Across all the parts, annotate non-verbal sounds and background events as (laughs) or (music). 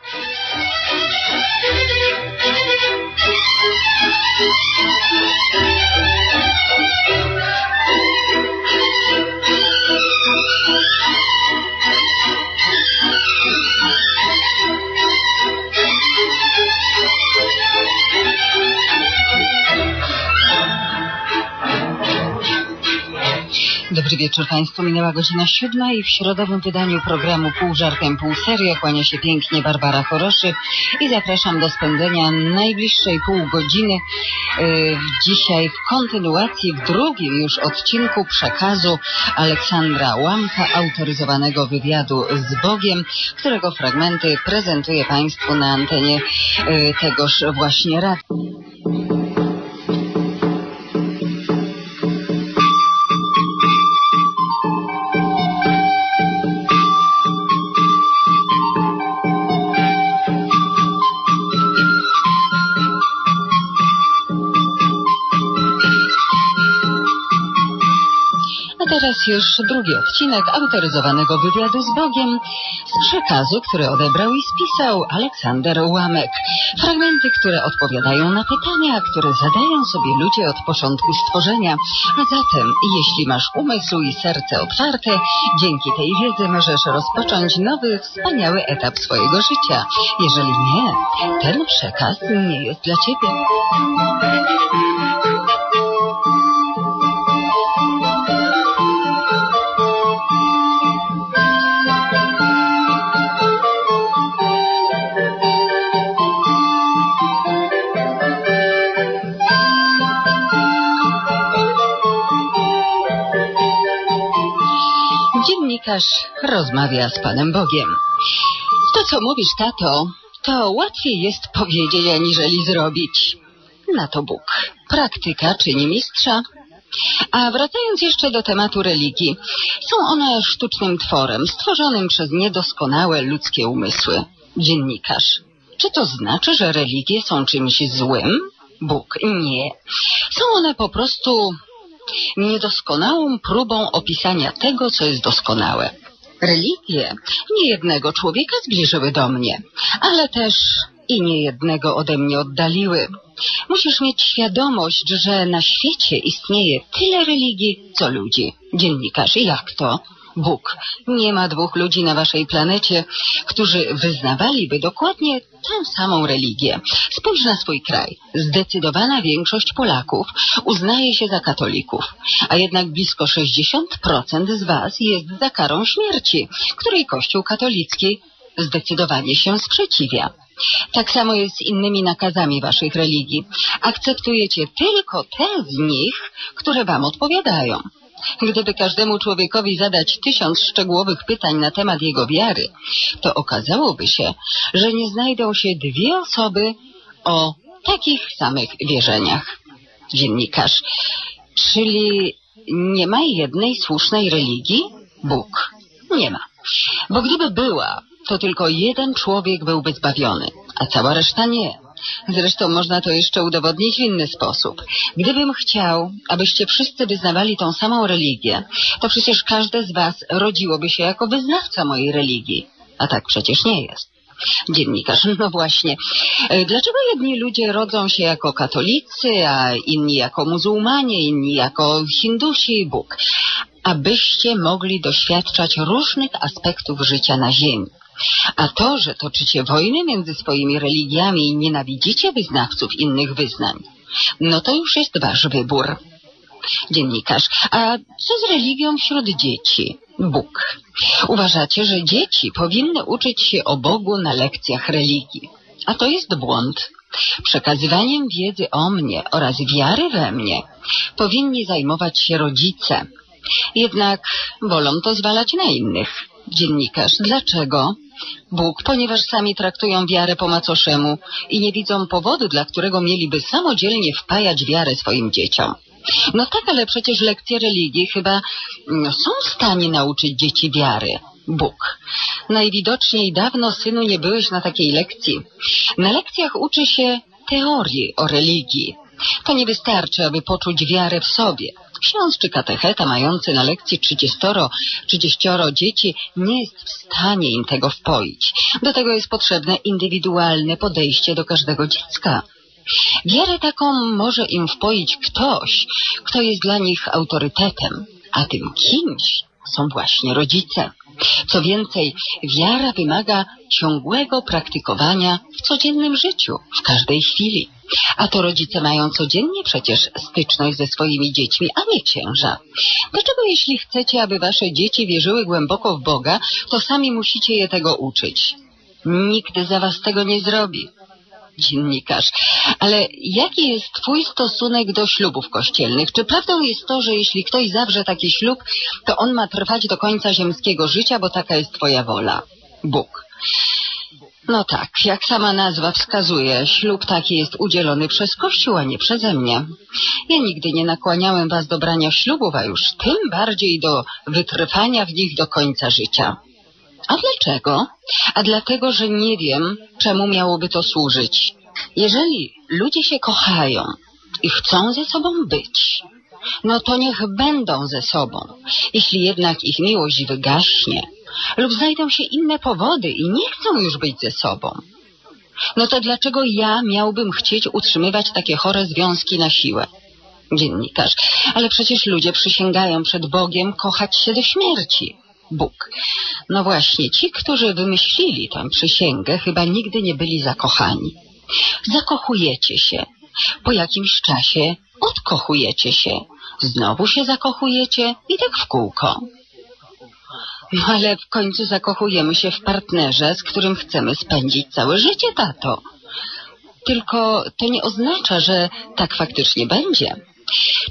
Thank you. Dobry wieczór Państwu. Minęła godzina siódma i w środowym wydaniu programu Pół żartem, pół serio kłania się pięknie Barbara Choroszy i zapraszam do spędzenia najbliższej pół godziny yy, dzisiaj w kontynuacji, w drugim już odcinku przekazu Aleksandra Łamka, autoryzowanego wywiadu z Bogiem, którego fragmenty prezentuję Państwu na antenie yy, tegoż właśnie rady. Teraz już drugi odcinek autoryzowanego wywiadu z Bogiem z przekazu, który odebrał i spisał Aleksander Łamek. Fragmenty, które odpowiadają na pytania, które zadają sobie ludzie od początku stworzenia. A zatem, jeśli masz umysł i serce otwarte, dzięki tej wiedzy możesz rozpocząć nowy, wspaniały etap swojego życia. Jeżeli nie, ten przekaz nie jest dla ciebie. Dziennikarz rozmawia z Panem Bogiem. To, co mówisz, tato, to łatwiej jest powiedzieć, aniżeli zrobić. Na to Bóg. Praktyka czyni mistrza. A wracając jeszcze do tematu religii, są one sztucznym tworem, stworzonym przez niedoskonałe ludzkie umysły. Dziennikarz. Czy to znaczy, że religie są czymś złym? Bóg. Nie. Są one po prostu niedoskonałą próbą opisania tego, co jest doskonałe. Religie niejednego człowieka zbliżyły do mnie, ale też i niejednego ode mnie oddaliły. Musisz mieć świadomość, że na świecie istnieje tyle religii, co ludzi. Dziennikarz, jak to? Bóg. Nie ma dwóch ludzi na waszej planecie, którzy wyznawaliby dokładnie tę samą religię. Spójrz na swój kraj. Zdecydowana większość Polaków uznaje się za katolików, a jednak blisko 60% z was jest za karą śmierci, której Kościół katolicki zdecydowanie się sprzeciwia. Tak samo jest z innymi nakazami waszych religii. Akceptujecie tylko te z nich, które wam odpowiadają. Gdyby każdemu człowiekowi zadać tysiąc szczegółowych pytań na temat jego wiary, to okazałoby się, że nie znajdą się dwie osoby o takich samych wierzeniach. Dziennikarz. Czyli nie ma jednej słusznej religii? Bóg. Nie ma. Bo gdyby była, to tylko jeden człowiek byłby zbawiony, a cała reszta nie. Zresztą można to jeszcze udowodnić w inny sposób. Gdybym chciał, abyście wszyscy wyznawali tą samą religię, to przecież każde z was rodziłoby się jako wyznawca mojej religii. A tak przecież nie jest. Dziennikarz, (laughs) no właśnie. E, dlaczego jedni ludzie rodzą się jako katolicy, a inni jako muzułmanie, inni jako Hindusi i Bóg? Abyście mogli doświadczać różnych aspektów życia na ziemi. A to, że toczycie wojny między swoimi religiami i nienawidzicie wyznawców innych wyznań, no to już jest wasz wybór. Dziennikarz, a co z religią wśród dzieci? Bóg. Uważacie, że dzieci powinny uczyć się o Bogu na lekcjach religii. A to jest błąd. Przekazywaniem wiedzy o mnie oraz wiary we mnie powinni zajmować się rodzice. Jednak wolą to zwalać na innych. Dziennikarz, dlaczego? Bóg, ponieważ sami traktują wiarę po macoszemu i nie widzą powodu, dla którego mieliby samodzielnie wpajać wiarę swoim dzieciom. No tak, ale przecież lekcje religii chyba no, są w stanie nauczyć dzieci wiary. Bóg. Najwidoczniej dawno, synu, nie byłeś na takiej lekcji. Na lekcjach uczy się teorii o religii. To nie wystarczy, aby poczuć wiarę w sobie. Ksiądz czy katecheta mający na lekcji 30, 30 dzieci nie jest w stanie im tego wpoić. Do tego jest potrzebne indywidualne podejście do każdego dziecka. Wiarę taką może im wpoić ktoś, kto jest dla nich autorytetem, a tym kimś są właśnie rodzice. Co więcej, wiara wymaga ciągłego praktykowania w codziennym życiu, w każdej chwili. A to rodzice mają codziennie przecież styczność ze swoimi dziećmi, a nie księża. Dlaczego jeśli chcecie, aby wasze dzieci wierzyły głęboko w Boga, to sami musicie je tego uczyć? Nikt za was tego nie zrobi dziennikarz. Ale jaki jest Twój stosunek do ślubów kościelnych? Czy prawdą jest to, że jeśli ktoś zawrze taki ślub, to on ma trwać do końca ziemskiego życia, bo taka jest Twoja wola? Bóg. No tak, jak sama nazwa wskazuje, ślub taki jest udzielony przez Kościół, a nie przeze mnie. Ja nigdy nie nakłaniałem was do brania ślubów, a już tym bardziej do wytrwania w nich do końca życia. A dlaczego? A dlatego, że nie wiem, czemu miałoby to służyć. Jeżeli ludzie się kochają i chcą ze sobą być, no to niech będą ze sobą. Jeśli jednak ich miłość wygaśnie lub znajdą się inne powody i nie chcą już być ze sobą, no to dlaczego ja miałbym chcieć utrzymywać takie chore związki na siłę? Dziennikarz, ale przecież ludzie przysięgają przed Bogiem kochać się do śmierci. Bóg. No właśnie, ci, którzy wymyślili tę przysięgę, chyba nigdy nie byli zakochani. Zakochujecie się. Po jakimś czasie odkochujecie się. Znowu się zakochujecie i tak w kółko. No ale w końcu zakochujemy się w partnerze, z którym chcemy spędzić całe życie, tato. Tylko to nie oznacza, że tak faktycznie będzie.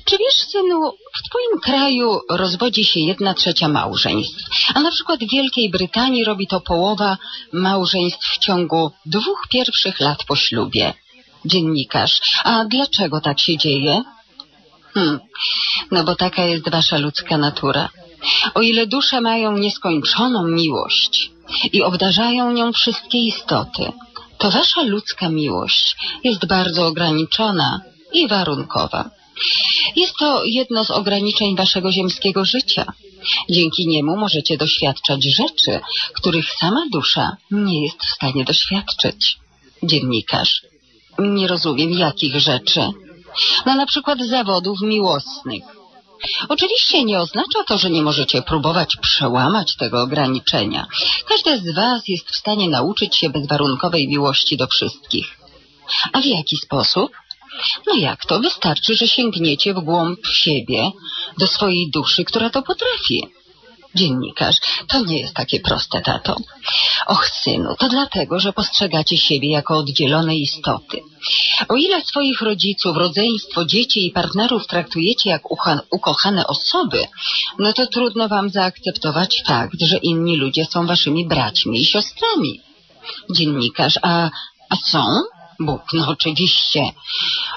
Czy wiesz, synu, w twoim kraju rozwodzi się jedna trzecia małżeństw, a na przykład w Wielkiej Brytanii robi to połowa małżeństw w ciągu dwóch pierwszych lat po ślubie. Dziennikarz, a dlaczego tak się dzieje? Hmm, no bo taka jest wasza ludzka natura. O ile dusze mają nieskończoną miłość i obdarzają nią wszystkie istoty, to wasza ludzka miłość jest bardzo ograniczona i warunkowa. Jest to jedno z ograniczeń waszego ziemskiego życia. Dzięki niemu możecie doświadczać rzeczy, których sama dusza nie jest w stanie doświadczyć. Dziennikarz. Nie rozumiem jakich rzeczy. No na przykład zawodów miłosnych. Oczywiście nie oznacza to, że nie możecie próbować przełamać tego ograniczenia. Każdy z Was jest w stanie nauczyć się bezwarunkowej miłości do wszystkich. A w jaki sposób? No jak to? Wystarczy, że sięgniecie w głąb siebie, do swojej duszy, która to potrafi. Dziennikarz, to nie jest takie proste, tato. Och, synu, to dlatego, że postrzegacie siebie jako oddzielone istoty. O ile swoich rodziców, rodzeństwo, dzieci i partnerów traktujecie jak ukochane osoby, no to trudno wam zaakceptować fakt, że inni ludzie są waszymi braćmi i siostrami. Dziennikarz, a, a są? Bóg, no oczywiście.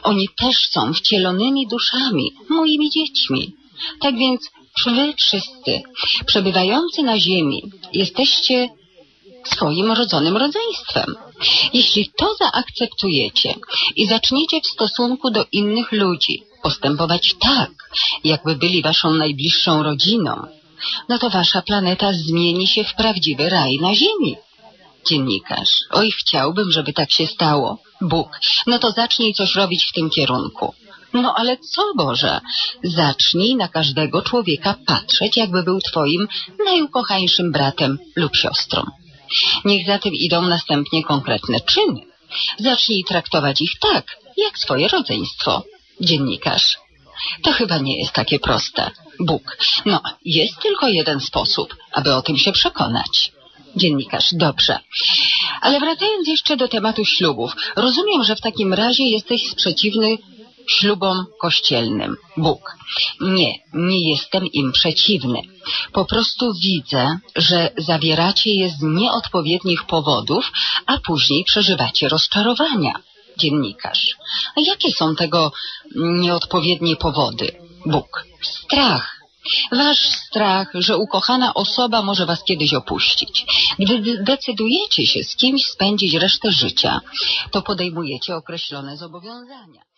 Oni też są wcielonymi duszami, moimi dziećmi. Tak więc wy wszyscy, przebywający na ziemi, jesteście swoim rodzonym rodzeństwem. Jeśli to zaakceptujecie i zaczniecie w stosunku do innych ludzi postępować tak, jakby byli waszą najbliższą rodziną, no to wasza planeta zmieni się w prawdziwy raj na ziemi. Dziennikarz. Oj, chciałbym, żeby tak się stało. Bóg. No to zacznij coś robić w tym kierunku. No ale co Boże? Zacznij na każdego człowieka patrzeć, jakby był twoim najukochańszym bratem lub siostrą. Niech za tym idą następnie konkretne czyny. Zacznij traktować ich tak, jak swoje rodzeństwo. Dziennikarz. To chyba nie jest takie proste. Bóg. No, jest tylko jeden sposób, aby o tym się przekonać. Dziennikarz, dobrze. Ale wracając jeszcze do tematu ślubów, rozumiem, że w takim razie jesteś sprzeciwny ślubom kościelnym. Bóg. Nie, nie jestem im przeciwny. Po prostu widzę, że zawieracie je z nieodpowiednich powodów, a później przeżywacie rozczarowania. Dziennikarz. A jakie są tego nieodpowiednie powody? Bóg. Strach Wasz strach, że ukochana osoba może was kiedyś opuścić. Gdy decydujecie się z kimś spędzić resztę życia, to podejmujecie określone zobowiązania.